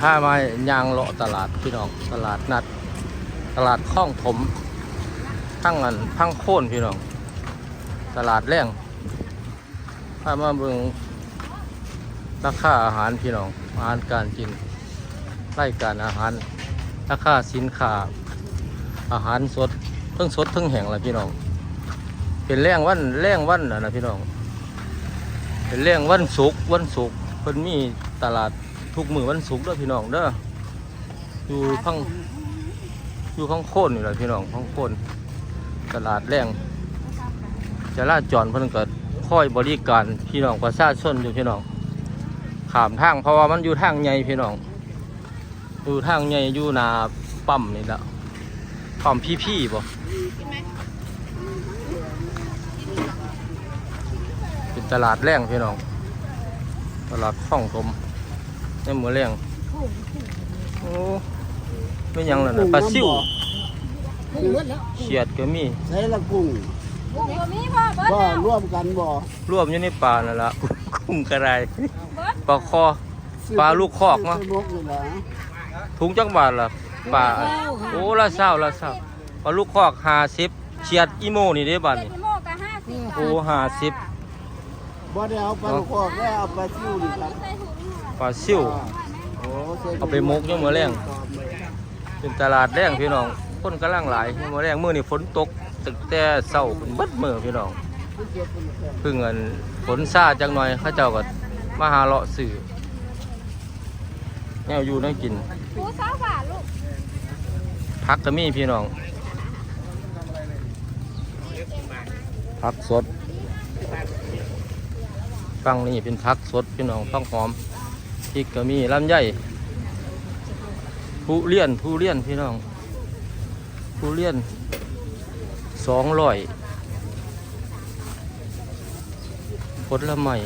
ถ้ามายางเลาะตลาดพี่น้องตลาดนัด ตลาดคลองถมทั้งอันทั้งโค่นพี่น้อง ตลาดแรงถ้ามาเบิ่งราคาอาหารพี่น้องอาหารการกินรายการอาหารราคาสินค้าอาหารสดเพิ่งสดเพิ่งแห้งละพี่น้อง เป็นแรงวันแรงวันนะนะพี่น้อง เป็นแรงวันศุกวันศุกเพิ่นมีตลาด ทุกมือวันศุกร์เด้อพี่น้องเด้ออยู่ข้างอยู่ข้างโค่นนี่แหละพี่น้องข้างโค่นตลาดแรงจะราจรเพิ่นก็คอยบริการพี่น้องประชาชนอยู่พี่น้องขามทางเพราะว่ามันอยู่ทางใหญ่พี่น้องอยู่ทางใหญ่อยู่นาปั๊มนี่แหละปั๊มพี่พี่บ่เป็นตลาดแรงพี่น้องตลาดข้องผม ในหมือแรงโอ้ไม่ยังแล้วนะปลาซิวกุ้งเบิดแล้วเขียดก็มีใช้ละกุ้งกุ้งบ่มีพ่อเบิดบ่แล้วร่วมกันบ่รวมอยู่ในป่านั่นละกุ้งกระไรปลาคอ ปลาลูกคอกเนาะ ซื้อนกอยู่นะถุงจักบาทละปลาโอ้ละเศร้าละเศร้าปลาลูกคอกห้าสิบเฉียดอีโมนี่เด้บัดเป็นี่นโมกะห้าสิบบาทโอ้ห้าสิบ บ่ได้เอาปลาลูกคอกแล้วเอาปลาซิวนี่ครับ ใส่ถุงนี่ ปลาซิวโอ้ใส่เอาไปมกยังมื้อแลงเป็นตลาดแรงพี่น้องคนกำลังหลายยามมาแรงมื้อนี้ฝนตกตั้งแต่เช้าเป็นเบิดมื้อพี่น้องเพิ่งเงินฝนซาจังหน่อยเข้าเจ้าก็มาหาเลาะสื่อแนวอยู่แนั่กินปูสาวบาทลูกพักก็มีพี่น้องพักสดฟังนี่เป็นพักสดพี่น้องต้องหอม พริกก็มีลำไยผู้เลี่ยนผู้เลี่ยนพี่น้องผู้เลี่ยนสองร้อยผลไม้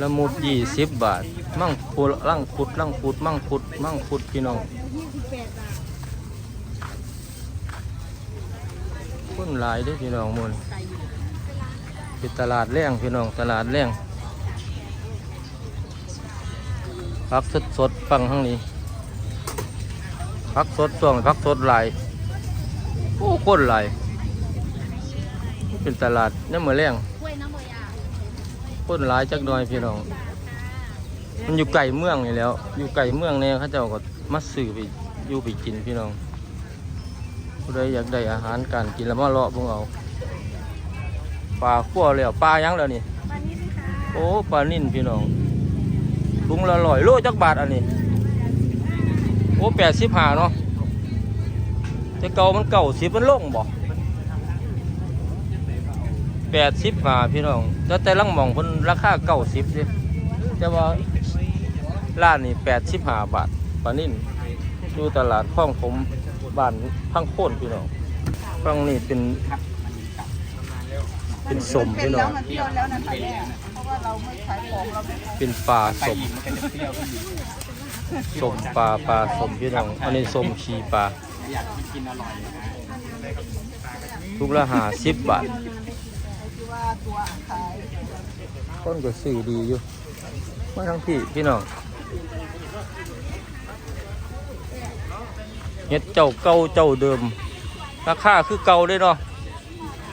ละมุดยี่สิบบาท มั่งคุดลั่งคุดลั่งคุด มั่งคุด มั่งคุดพี่น้องยี่สิบแปดบาทคนหลายด้อพี่น้องมูลเป็นตลาดแรงพี่น้องตลาดแรง พักสดสดฟังข้างนี้พักสดช่วงพักสดหลายโอ้คนหลายเป็นตลาดนี่ยมือแรงกล้วยน้ำมยาคนหลายจักน่อยพี่น้อง มันอยู่ไก่เมืองนี่แล้ว อยู่ไก่เมืองเนี่ยเขาเจ้าก็มาซื้อไปอยู่ไปกินพี่น้องผู้ใดอยากได้อาหารการกินแล้วมาเลาะพวกเอาปลาขั้วแล้วปลายังแล้วนี่ปลานิ่มค่ะโอ้ปลานิ่นพี่น้อง ถุงละร้อยโลจักบาทอันนี้ โอ้แปดสิบห้าเนาะแต่เก่ามันเก่าสิบมันลงบ่แปดสิบห้าพี่น้องแต่แต่ลังมองเพิ่นราคาเก้าสิบสิแต่ว่าร้านนี่แปดสิบห้าบาทปานิ่นอยู่ตลาดคลองผมบ้านพังโคนพี่น้องฟังนี่เป็น เป็นสมพี่น้องมันเปรี้ย วแล้วนะตอนนี้เพราะว่าเราไม่ขายของเราไม่ขายเป็นปลาสมสมปลาปลาสมพี่น้องอันนี้สมชีปลาทุกละหาสิบบาทที่ว่าตัวขายต้นก็สื่อดีอยู่มาทั้งพี่พี่น้องเฮ็ดเจ้าเก่าเจ้าเดิม ราคาคือเก่าเลยเนาะ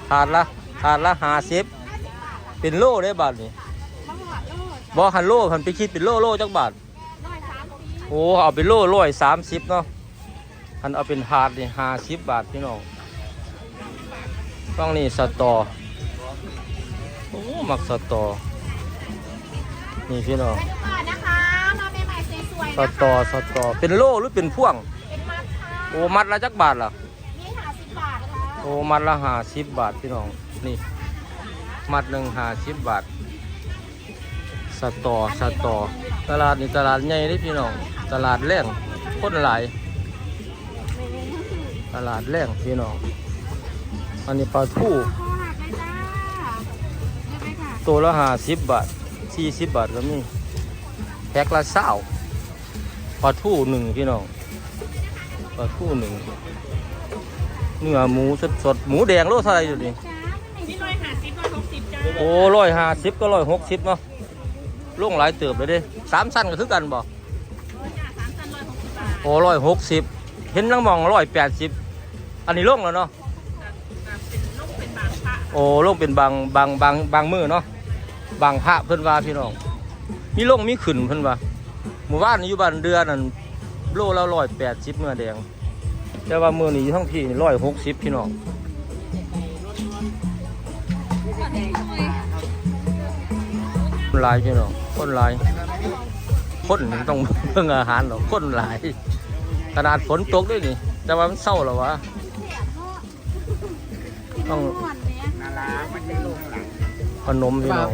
ถาดละถาดละหาสิบเป็นโลได้บาทนี่มะหอดโลด บอหันโลหันไปคิดเป็นโลโลจักบาทร้อยสามสิบโอ้เอาเป็นโลร้อยสามสิบเนาะอันเอาเป็นถาดนี่ห้าสิบบาทพี่น้องต้องนี่สตอโอ้หมักสตอนี่พี่น้องไปดูก่อนนะคะมาใหม่ๆสวยๆสนะคะตอสตอเป็นโลหรือเป็นพ่วงเป็นมัดค่ะโอ้มัดละจักบาทล่ะนี่หาสิบบาทนะคะโอ้มัดละห้าสิบบาทพี่น้องนี่มัดหนึ่งห้าสิบบาท สตอสตอ ตลาดนี่ตลาดใหญ่เลยพี่น้อง ตลาดแรงคนหลาย ตลาดแรงพี่น้อง อันนี้ปลาทูคอหักเลยจ้าเรียกไหมค่ะตัวละห้าสิบบาทสี่สิบบาทก็มีแพ็คละเศร้าปลาทูหนึ่งพี่น้องปลาทูหนึ่งเนื้อหมูสดสดๆหมูแดงโลเท่าไหรอยู่นี่จ้านี่ร้อยห้าสิบร้อยหกสิบจ้าโอ้ร้อยห้าสิบก็ร้อยหกสิบเนาะ ลงหลายเติบเลยเด้สามสั้นก็คือกันบ่โอ้จ้าสามพันร้อยหกสิบบาทโอ้ร้อยหกสิบเห็นนังมองร้อยแปดสิบอันนี้ลงแล้วเนาะกับเป็นลูกเป็นบางพระโอ้ลงเป็นบางบางบางบางมือเนาะบางพระเพิ่นว่าพี่น้องมีลงมีขึ้นเพิ่นว่าหมู่บ้านนี้อยู่บ้านเดือนนั่นโลละร้อยแปดสิบเนื้อแดงแต่ว่ามือนี้อยู่ทั้งที่ร้อยหกสิบพี่น้องคนหลายพี่น้อง คนหลายคนนี่ต้องเพิ่งอาหารหรอกคนหลายขนาดฝนตกด้วยนี่ แต่ว่ามันเศร้าแล้วะต้องนาลามันจะลงหลังขนมพี่น้อง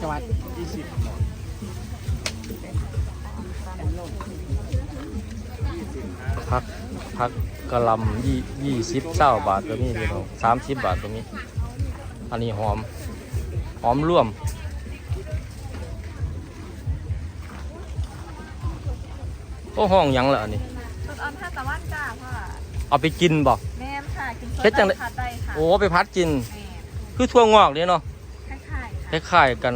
จังหวัดยี่สิบพักพักกะลำยี่ยี่สิบเศร้าบาทก็มีพี่น้องสามสิบบาทก็มีอันนี้หอม หอมร่วม โอ้ห้องหยังล่ะอันนี้ต้นออนท่าตะวันจ้าพ่อเอาไปกินบ่ แม่นค่ะกินเฮ็ดจังได๋ ผัดได้ค่ะโอ้ไปพัดกิน แม่คือทั่วงอกเนี่ยเนาะคล้ายๆคค่ะล้ายๆกัน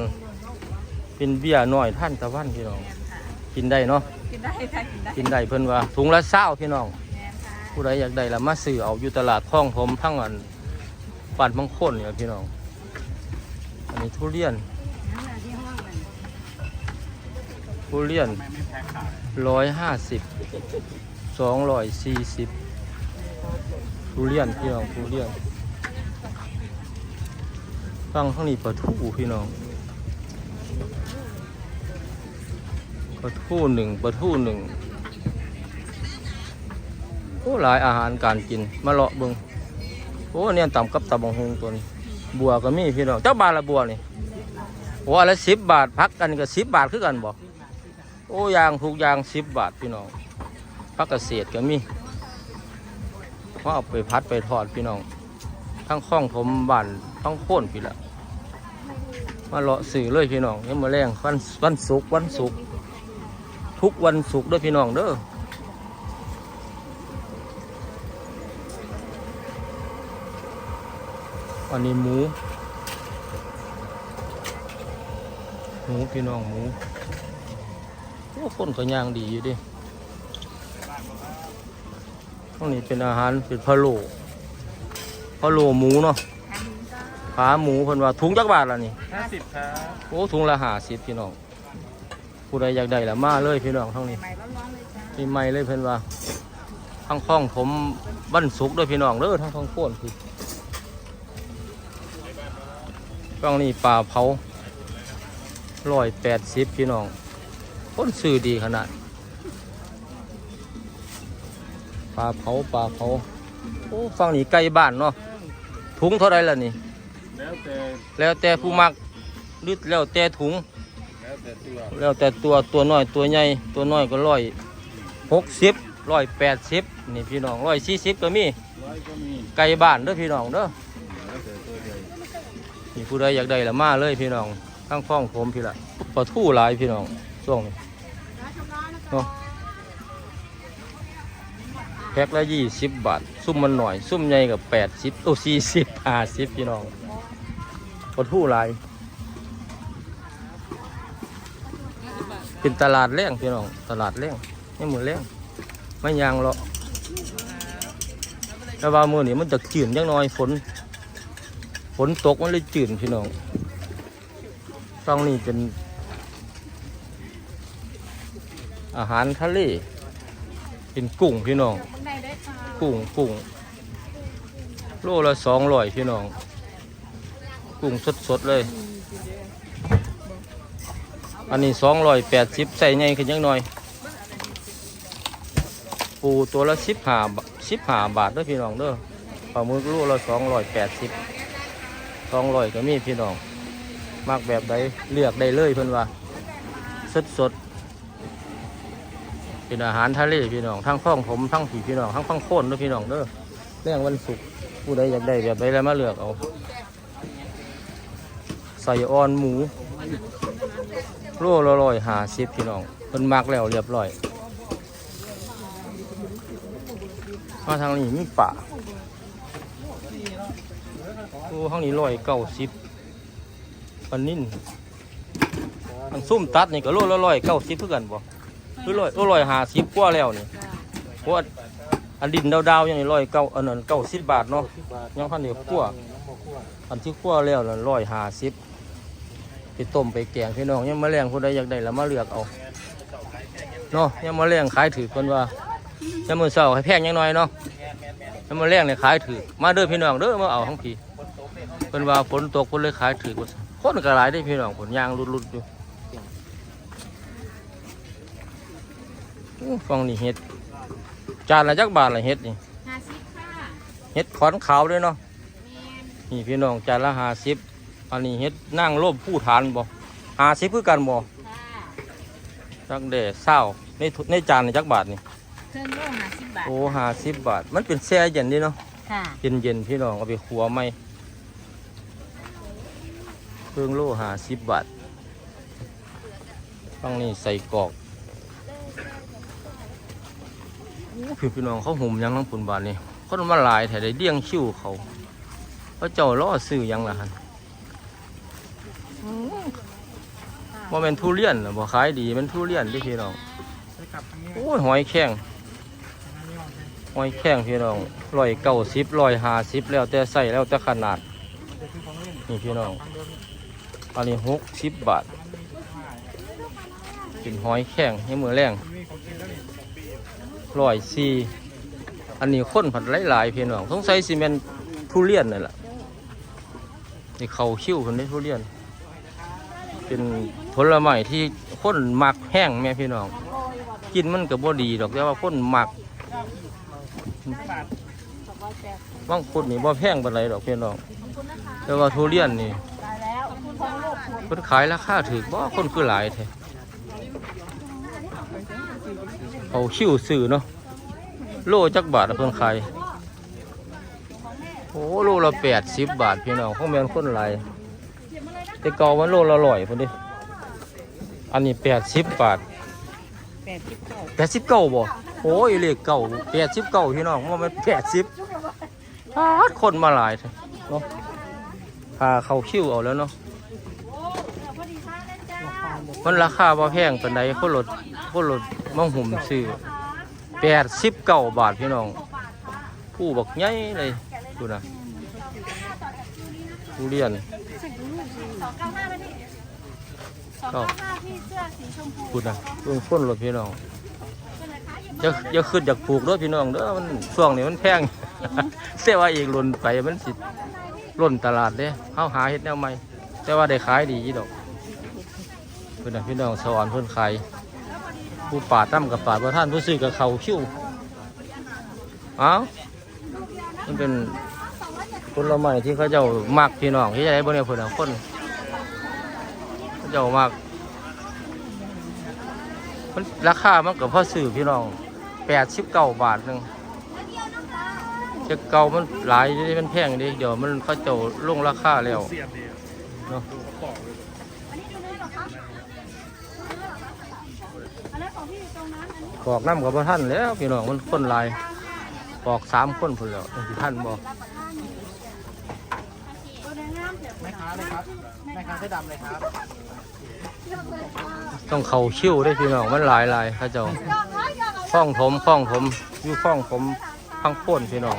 เป็นเบี้ยน้อยท่านตะวันพี่น้อง แม่นค่ะกินได้เนาะกินได้ค่ะกินได้กินได้เพิ่นว่าถุงละเศร้าพี่น้อง แม่นค่ะผู้ใดอยากได้ละมาซื้อเอาอยู่ตลาดคลองถมทั้งอันปัดมังคนเนี่ยพี่น้อง อันนี้ทุเรียนทุเรียน ร้อยห้าสิบสองร้อยสี่สิบทุเรียนพี่น้องทุเรียนฟังข้างนี้ปลาทูพี่น้องปลาทูหนึ่งปลาทูหนึ่งโอ้หลายอาหารการกินมาเลาะเบิงโอ้เนี่ยต่ำกับตับงหงตัวนี้ บัวก็มีพี่น้องเจ้าบาละบัวนี่โอ้อันละสิบบาทพักกันก็สิบบาทคือกันบ่ โอ้ยางถูกยางสิบบาทพี่น้องพักเกษตรก็มีว่าเอาไปพัดไปทอดพี่น้อง ทั้งข้องถมบ้านทั้งโค่นพี่ละมาเลาะสื่อเลยพี่น้องยังมาแรงวันวันศุกร์วันศุกร์ทุกวันศุกร์เด้อพี่น้องเด้ออันนี้หมู หมูพี่น้องหมู คนก็ย่างดีอยู่ดิตรงนี้เป็นอาหารเป็นพะโล้พะโล้หมูเนาะขาหมูเพิ่นว่าถุงจักบาทละนี่ห้าสิบครับโอ้ถุงละห้าสิบพี่น้องผู้ใดอยากได้ละมาเลยพี่น้องทั้งนี้ใหม่ร้อนๆเลยจ้ามีไม่เลยเพิ่นว่าทั้งคล้องผมบ้านสุกด้วยพี่น้องเด้อทั้งท้องโค่นพี่กล้องนี้ปลาเผาร้อยแปดสิบพี่น้อง คนซื้อดีขนาดปลาเผาปลาเผาโอ้ฟังนี่ไกลบ้านเนาะถุงเท่าไรล่ะนี่ แล้วแต่แล้วแต่ผู้มักหรือแล้วแต่ถุง แล้วแต่ตัวแล้วแต่ตัวตัวน้อยตัวใหญ่ตัวน้อยก็ร้อยหกสิบร้อยแปดสิบนี่พี่น้องร้อยสี่สิบก็มีร้อยก็มีไกลบ้านเด้อพี่น้องเด้อแล้วแต่ตัวใหญ่มีผู้ใดอยากได้ละมาเลยพี่น้องทั้งฟ้องผมพี่ละปลาทูหลายพี่น้องช่วงนี้ เนาะแพ็คละยี่สิบบาท ซุ่มมันหน่อย ซุ่มใหญ่กับแปดสิบโอ้สี่สิบห้าสิบพี่น้องปลาทูหลายเป็นตลาดแรงพี่น้อง ตลาดแรงนี่มือแรงไม่ยางหรอกแต่ว่ามือนี้มันจะจืดยังน้อยฝน ฝนตกมันเลยจืดพี่น้องต้องนี่เป็น อาหารทะเลเป็นกุ้งพี่น้อง กุ้งกุ้งโลละสองร้อยพี่น้อง กุ้งสดสดๆเลย อันนี้สองร้อยแปดสิบใส่ใหญ่ขึ้นยังหน่อย ปูตัวละสิบห้าสิบห้าบาทด้อพี่น้องเด้อปลาหมึกโลละสองร้อยแปดสิบสองร้อยก็มีพี่น้อง มากแบบใดเลือกได้เลยเพิ่อนว่า สดสด เป็นอาหารทะเลพี่น้องทั้งข้องผมทั้งผีพี่น้องทั้งข้องโค่นด้วยพี่น้องเด้อเรื่องวันศุกร์ผู้ใดอยากได้แบบใดแล้วมาเลือกเอาใส่อ่อนหมูโลละร้อยหาสิบพี่น้องเพิ่นมักแล้วเรียบร้อยมาทางนี้มีป่าโอ้ทางนี้ร้อยเก้าสิบปันนิ่นมันซุ่มตัดนี่ก็โลละร้อยเก้าสิบเพื่อกันบ่ห รือร้อยโอ้ร้อยห้าสิบกว่าแล้วนี่จ้าเพราะว่าอันดินดาวๆอย่างนี้ร้อยเก้าอันนั้นเก้าสิบบาทเนาะยังพันเดียวคั่วอันที่คั่วแล้วนั่นร้อยห้าสิบไปต้มไปแกงพี่น้องยังมาแรงคนใดอยากได้แล้วมาเลือกเอาเนาะยังมาแรงขายถือคนว่ายังมือเสาให้แพงยังน้อยเนาะยังมาแรงเนี่ยขายถือมาเด้อพี่น้องเด้อมาเอาทั้งพี่เพิ่นว่าฝนตกคนเลยขายถือว่าซั่นคนก็หลายได้อพี่น้องผลยางรุดๆอยู่ ฟังนี่เฮ็ด จานละจักบาทละเฮ็ดนี่ห้าสิบค่ะเฮ็ดขอนขาวด้วยเนาะแมนนี่พี่น้องจานละห้าสิบอันนี้เฮ็ดนั่งร่มผู้ฐานบ่ห้าสิบคือกันบ่ค่ะจักเด้เศร้าในถุในจานนี่จักบาทนี่เครื่องโล่ห้าสิบบาทโอ้ห้าสิบบาท มันเป็นแช่เย็นดีเนาะค่ะเย็นเย็นๆพี่น้องเอาไปขัวไหมเครื่องโล่ห้าสิบบาทฟังนี่ใส่กรอกโอ้ พี่พี่น้องเขาหุ่มยังทั้งปุ่นบาทนี่คนมาหลายแถได้เดี้ยงคิ้วเขาเขาเจ้าล่อซื้อยังล่ะฮันว่าเป็นทุเรียนน่ะบ่ขายดีมันทุเรียนดิพี่น้องโอ้ยหอยแข้งหอยแข้งพี่น้องร้อยเก้าสิบร้อยหาสิบแล้วแต่ใส่แล้วแต่ขนาดนี่พี่น้องอันนี้หกสิบบาทเป็นหอยแข้งให้มือแรง ร้อยสี่อันนี้ข้นผัดหลายๆพี่น้องสงสัยซีเมนทุเรียนนั่แหละนี่เขาคิ้วคนนี้ทุเรียน เป็นผลไม้ที่คนหมักแห้งแม่พี่น้อง กินมันก็บ่ดีดอกแต่ว่าคนหมักบางคนนี่บ่แพงปานใดดอกพี่น้องแต่ว่าทุเรียนนี่คุณพ่อลูกคุณเพิ่นขายราคาถูกบ่คนคือหลายแท้ เอาคิวซื้อเนาะโลจักบาทเพิ่นขายโอ้โลละ80บบาทพี่น้องข้องแม่นคนหลายแต่เก่ามันโลละ100พุ่นดิอันนี้แปดสิบเก้าแปดสิบเก้าบ่โอ้ยเลขเก้าแปดสิบเก้าพี่น้องว่ามันแปดสิบคนมาหลายเนาะพาเขาคิวเอาแล้วเนาะมันราคาบ่แพงปานใดคนรถคนรถ มาหุ่มซื้อแปดสิบเก้าบาทพี่น้อง ผู้บักใหญ่เลยดูนะทุเรียนสองเก้าห้าแล้วนี่สองเก้าห้าพี่เสื้อสีชมพูพูดนะเรื่องคนรถพี่น้องจะจะขึ้นอยากปลูกเด้วยพี่น้องเด้อมันช่วงนี้มันแพงแต่ว่าอีกหล่นไปมันสิหล่นตลาดเด้เฮาหาเฮ็ดแนวใหม่แต่ว่าได้ขายดีอีดอกเพิ่นน่ะพี่น้องสวรรค์เพิ่นขาย ผู้ป่าตั้มกับป่าดบ่ท่านผู้ซื้อกับเขาคิ้วเอ้ามันเป็นผลไม้ที่เขาเจ้ามักพี่น้องที่จะได้บ่เนี่ยเพิ่นน่ะคนเขาเจ้ามักมันราคามันกับพ่อซื้อพี่น้องแปดสิบเก้าบาทหนึ่งจะเก่ามันหลายอยู่มันแพงดิเดี๋ยวมันเขาเจ้าลงราคาแล้วเนาะ อันนั้นของพี่ต รงนั้นอันนี้บอกน้ำกับพ่ท่านแล้วพี่น้องมันคนหลายบอกสามคนพุ่นแล้วที่ท่านบอกตัวแดงงามเดี๋ยวแม่ค้าเลยครับแม่ค้าเสื้อดำเลยครับ ต้องเขาคิ้วได้พี่น้องมันหลายหลายเขาเจ้าคล้องถมคล้องถมอยู่คล้องถมพังโคนพี่น้อง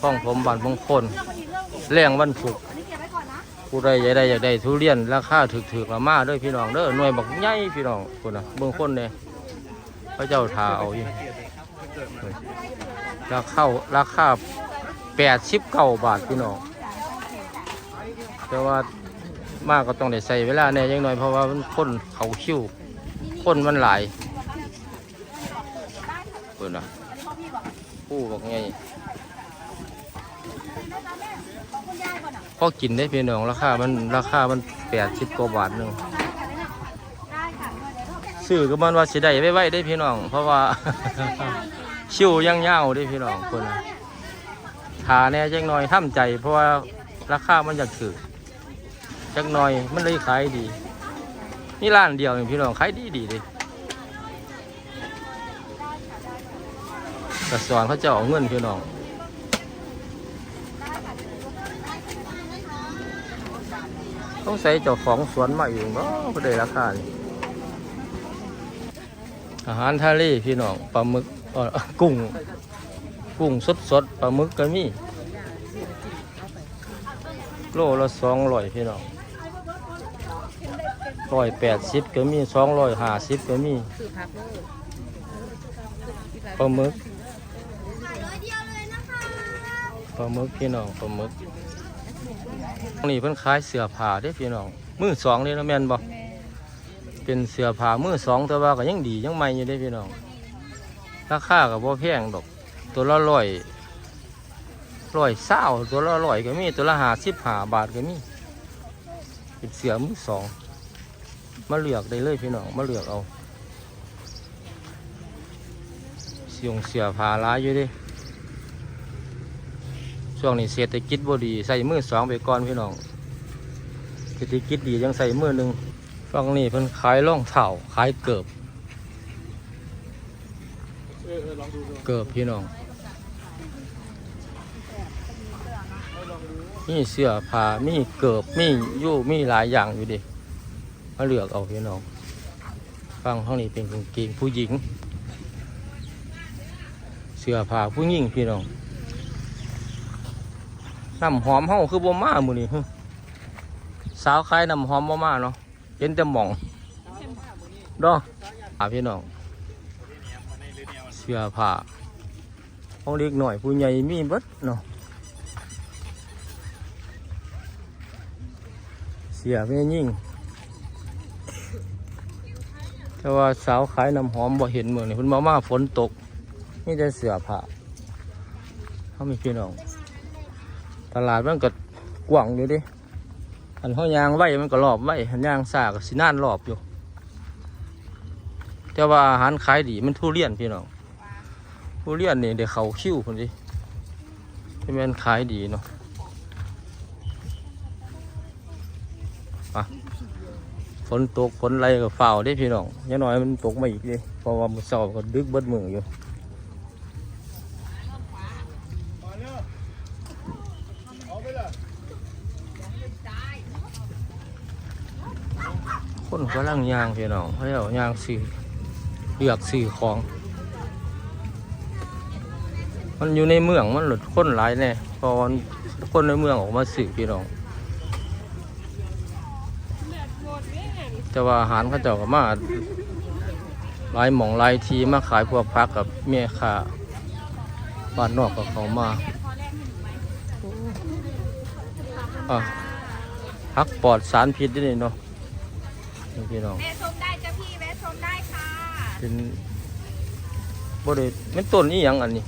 คล้องถมบ้านบางคนแรงวันศุกร์อันนี้เก็บไว้ก่อนนะผู้ใดอยากได้อยากได้ทุเรียนราคาถูกๆละมาเด้วยพี่น้องเด้อหน่วยบักใหญ่พี่น้องคนน่ะเบิ่งคนเนี่ย พระเจ้าทาเอาอยู่ราคาราคาแปดสิบเก้าบาทพี่น้องแต่ว่ามากก็ต้องได้ใส่เวลาแน่ยังหน่อยเพราะว่ามันคนเขาคิ้วคนมันหลายคนน่ะผู้บอกไงพอกินได้พี่น้องราคามันราคามันแปดสิบกว่าบาทหนึ่งได้ค่ะ ซื้อก็มันว่าสิได้ไว้ได้พี่น้อง เพราะว่า ชิวยังเงาวได้พี่น้องคนนะทาแน่จังหน่อยท่ำใจ เพราะว่าราคามันอยากถือจักหน่อยมันเลยขายดี นี่ร้านเดียวเองพี่น้องขายดีดีเลยกระสอนเขาจะเอาเงินพี่น้องต้องใส่เจ้าของสวนมาเองเนาะก็ได้ราคานี่ อาหารทะเลพี่น้องปลาหมึกกุ้ง กุ้งสดสดๆปลาหมึกก็มีโลละสองร้อยพี่น้องร้อยแปดสิบก็มีสองร้อยห้าสิบก็มีปลาหมึกปลาหมึกพี่น้องปลาหมึกนี่เพิ่นขายเสื้อผ้าเด้พี่น้องมือสองนี่นะแม่นบ่ เป็นเสือผ้ามือสองแต่ว่าก็ยังดียังใหม่อยู่เด้พี่น้องราคาก็บ่แพงดอก ตัวละร้อยร้อยเศร้าตัวละร้อยก็มี ตัวละหาสิบหาบาทก็มีเป็นเสือมือสองมาเลือกได้เลยพี่น้องมาเลือกเอาเสียงเสียผาหล้ายอยู่ดิช่วงนี้เศรษฐกิจบ่ดีใส่มือสองไปก่อนพี่น้องเศรษฐกิจดียังใส่มือหนึ่ง ฝั่งนี้เพิ่นขายรองเท้าขายเกิบเกิบพี่น้อง มีเสื้อผ้ามีเกิบมีอยู่มีหลายอย่างอยู่ดิมาเลือกเอาพี่น้องฟังห้องนี้เป็นกางเกงผู้หญิง เสื้อผ้าผู้หญิงพี่น้องน้ำหอมเฮาคือบ่มามือนี้ฮึสาวขายน้ำหอมบ่มาเนาะ เห็นแต่หม่องดออ่าพี่น้อง เสื้อผ้าของเด็กหน่อยผู้ใหญ่มีเบิดเนาะเสียแม่ยิ่งแต่ว่าสาวขายน้ำหอมบ่เห็นเมืองนี่เพิ่นมามาฝนตกนี่แต่เสือผ้าเขามีพี่น้อง ตลาดมันก็กว้างอยู่ดิ อันเขายางไว้มันก็รอบไว้อันยางซากสินานรอบอยู่ แต่ว่าอาหารขายดีมันทุเรียนพี่น้องทุเรียนนี่เดี๋ยวเขาคิ้วคนดิที่มันขายดีเนาะฝนตกฝนอะไรก็ฝ่าได้พี่น้องอยังน้อยมันตกมาอีกเลยเพราะว่ามันเสาก็ดึกเบิดมืออยู่ กำลังยางพี่น้องเขาเอายางสื่อเลือกสื่อของ มันอยู่ในเมืองมันหลุดคนหลายแน่เพอคนในเมืองออกมาสื่อพี่น้อง แต่ว่าอาหารเขาเจ้าก็มาหลายหม่องหลายทีมาขายพวกพักกับเมียค่าบ้านนอกกับเขามาอะพักปลอดสารพิษด้วยนี่เนาะ นี่พี่น้องแวะชมได้จ้ะพี่แวะชมได้ค่ะเป็นบ่ได้เป็นต้นนี้ยังอันนี้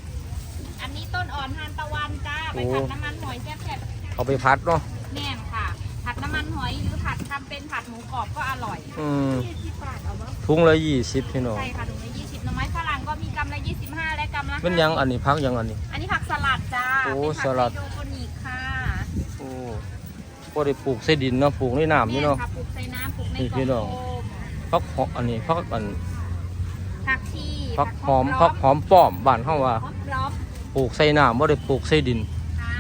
อันนี้ต้นอ่อนทานตะวันจ้าไปโอ้ผัดน้ำมันหอยแซ่บเอาไปพัดเนาะๆแน่นค่ะ ผัดน้ำมันหอยหรือผัดทำเป็นผัดหมูกรอบก็อร่อยอืมยี่บาทเอาบ้างถุงละยี่สิบพี่น้องใช่ค่ะถุงละยี่สิบหน่อไม้ฝรั่งก็มีกำละยี่สิบห้าและกำละเป็นยังอันนี้พักยังอันนี้ อันนี้ผักสลัดจ้าโอ้เป็นผัสลัดไฮโดรโปนิกค่ะโอ้บ่ได้ปลูกใส่ดินเนาะปลูกในน้ำนี่แน่นเนาะค่ะปลูกใส่ น้ำปลูกในนี่กพี่น้ล่อองงโฟมพักหอมอันนี้พักอันผักชีพักหอมพร้พักหอมป้อมบ้านเฮาว่าหอมพร้อมปลูกใส่น้ำบ่ได้ปลูกใส่ดินค่ะ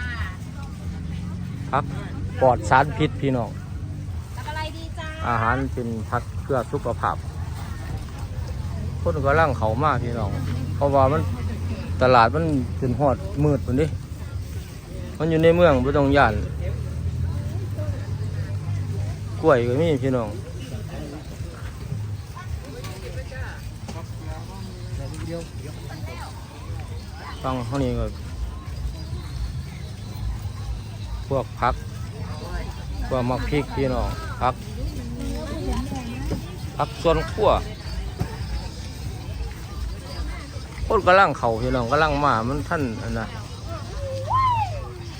พักปลอดสารพิษพี่น้องแล้วก็อะไรดีจ้าอาหารเป็นพักเพื่อสุขภาพ คนก็ร่างเขามากพี่น้อง เพราะว่ามันตลาดมันจนฮอดมืดพุ่นดิมันอยู่ในเมืองบ่ต้องย่านกล้วยก็มีพี่น้อง ฟังเท่านี้ก็พวกพักพวกมักพริกพี่น้องพักพักส่วนขั้วคนกำลังเขาพี่น้องกำลังมามันท่านอันนะ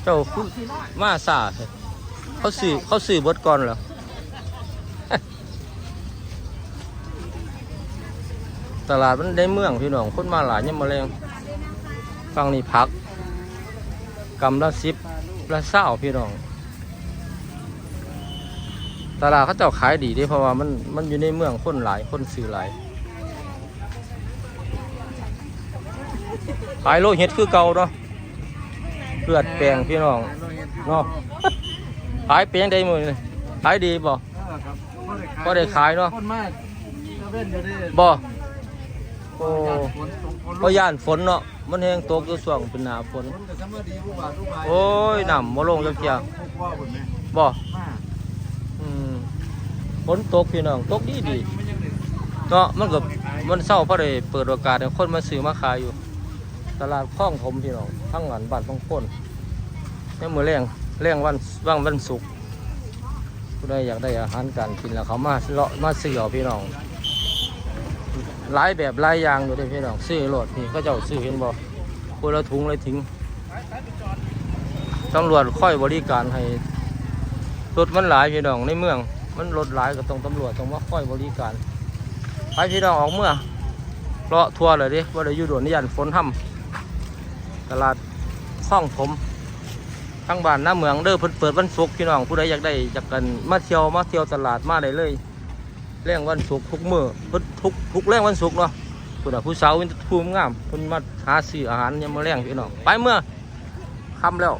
เจ้าคุณมาซาเถอะเขาสื่อเขาสื่อบทก่อนเหรอตลาดมันได้เมืองพี่น้องคนมาหลายยังมาแรง ฟังนี่พักกำละสิบละเศร้าพี่น้อง ตลาดเขาเจ้าขายดีเด้เพราะว่ามันมันอยู่ในเมืองคนหลายคนซื้อหลายขายโลเห็ดคือเก่าเนาะเลือดแปลงพี่น้องเนาะขายเปลงได้มือเลยขขายดีบ่เออครับบ่ได้ขายเนาะคนมากจะเว้นอยู่ดิบ่ โอ้ฝนตกฝนเพราะย่านฝนเนาะมันแห้งตกอยู่ช่วงเป็นหน้าฝนโอ้ยน้ำบ่ลงจักเที่ยวกว่าบุญไหมบ่มาอืมฝนตกพี่น้องตกดีดีเนาะมันก็มันเศร้าเพราะได้เปิดโอกาสให้คนมาซื้อมาขายอยู่ ตลาดคลองถมพี่น้องทั้งหลานบ้านทั้งคนในมือแรงแรงวันว่างวันศุกร์ผู้ใดอยากได้อาหารการกินแล้วเขามาเลาะมาซื้อเอาพี่น้อง หลายแบบหลายอย่างอยู่เด้พี่น้องซื้อรถนี่เขาเจ้าซื้อเห็นบ่คนละถุงเลยทิ้งตำรวจค่อยบริการให้รถมันหลายพี่น้องในเมือง มันรถหลายก็ต้องตำรวจต้องมาค่อยบริการไปพี่น้องออกเมื่อเลาะทัวร์เลยดิว่าได้อยู่โดนนี่ยันฝนทำตลาดคลองผมทั้งบ้านหน้าเมืองเด้อเพิ่นเปิดวันศุกร์พี่น้องผู้ใดอยากได้อยากกันมาเที่ยวมาเที่ยวตลาดมาได้เลย แรงวันศุกร์ทุกมือพุทุกทุกแรงวันศุกร์เนาะผู้น่ะผู้สาวผู้งามเพิ่นมาหาซื้ออาหารยามมื้อแรงพี่น้องไปเมื่อค่ำแล้ว